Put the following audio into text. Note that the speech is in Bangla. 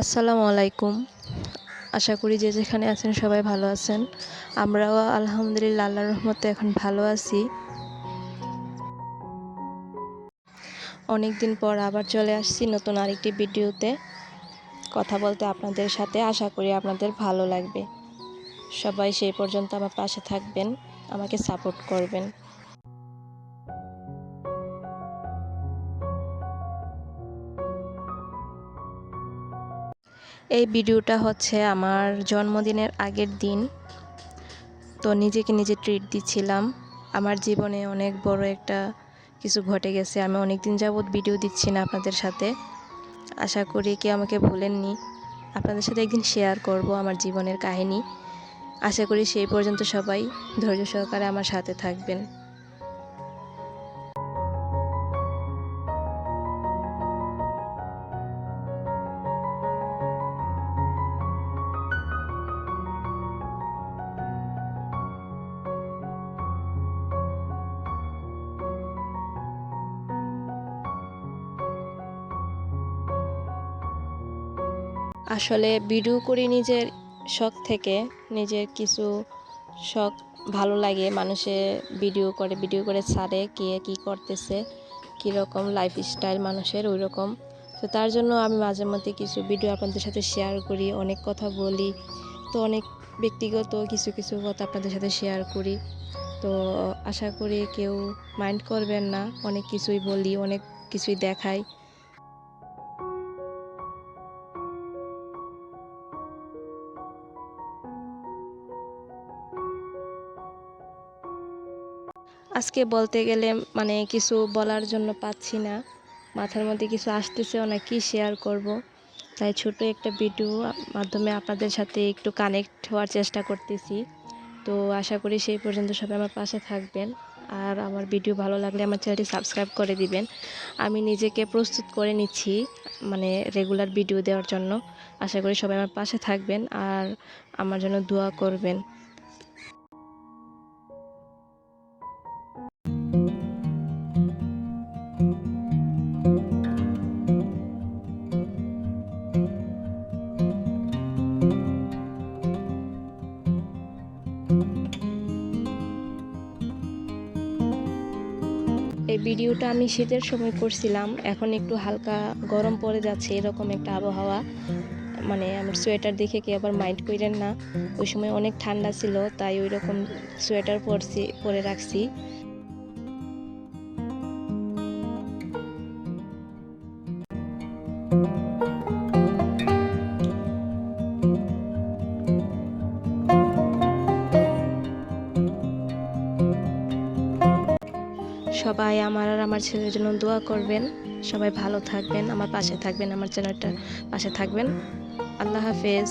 আসসালামু আলাইকুম। আশা করি যে যেখানে আছেন সবাই ভালো আছেন। আমরাও আলহামদুলিল্লাহ আল্লাহর রহমতে এখন ভালো আছি। অনেক দিন পর আবার চলে আসছি নতুন আরেকটি ভিডিওতে। কথা বলতে আপনাদের সাথে আশা করি আপনাদের ভালো লাগবে। সবাই সেই পর্যন্ত আমার পাশে থাকবেন, আমাকে সাপোর্ট করবেন। এই ভিডিওটা হচ্ছে আমার জন্মদিনের আগের দিন। তো নিজেকে নিজে ট্রিট দিচ্ছিলাম। আমার জীবনে অনেক বড় একটা কিছু ঘটে গেছে। আমি অনেক দিন যাবৎ ভিডিও দিচ্ছি না আপনাদের সাথে। আশা করি কি আমাকে ভুলেননি। আপনাদের সাথে একদিন শেয়ার করব আমার জীবনের কাহিনী। আশা করি সেই পর্যন্ত সবাই ধৈর্য সহকারে আমার সাথে থাকবেন। আসলে ভিডিও করি নিজের শখ থেকে, নিজের কিছু শখ ভালো লাগে, মানুষে ভিডিও করে ভিডিও করে ছাড়ে কে কী করতেছে কীরকম লাইফ স্টাইল মানুষের ওই রকম তো তার জন্য আমি মাঝে মধ্যে কিছু ভিডিও আপনাদের সাথে শেয়ার করি, অনেক কথা বলি। তো অনেক ব্যক্তিগত কিছু কিছু কথা আপনাদের সাথে শেয়ার করি। তো আশা করি কেউ মাইন্ড করবেন না, অনেক কিছুই বলি, অনেক কিছুই দেখাই। আজকে বলতে গেলে মানে কিছু বলার জন্য পাচ্ছি না। মাথার মধ্যে কিছু আসতেছেও না কি শেয়ার করব। তাই ছোট একটা ভিডিও মাধ্যমে আপনাদের সাথে একটু কানেক্ট হওয়ার চেষ্টা করতেছি। তো আশা করি সেই পর্যন্ত সবাই আমার পাশে থাকবেন। আর আমার ভিডিও ভালো লাগলে আমার চ্যানেলটি সাবস্ক্রাইব করে দিবেন। আমি নিজেকে প্রস্তুত করে নিচ্ছি মানে রেগুলার ভিডিও দেওয়ার জন্য। আশা করি সবাই আমার পাশে থাকবেন আর আমার জন্য দোয়া করবেন। এই ভিডিওটা আমি শীতের সময় করছিলাম। এখন একটু হালকা গরম পড়ে যাচ্ছে, এরকম একটা আবহাওয়া। মানে আমার সোয়েটার দেখে কি আবার মাইন্ড করেন না। ওই সময় অনেক ঠান্ডা ছিল, তাই ওই রকম সোয়েটার পরছি, পরে রাখছি। সবাই আমার আর আমার ছেলের জন্য দোয়া করবেন। সবাই ভালো থাকবেন, আমার পাশে থাকবেন, আমার চ্যানেলটার পাশে থাকবেন। আল্লাহ হাফেজ।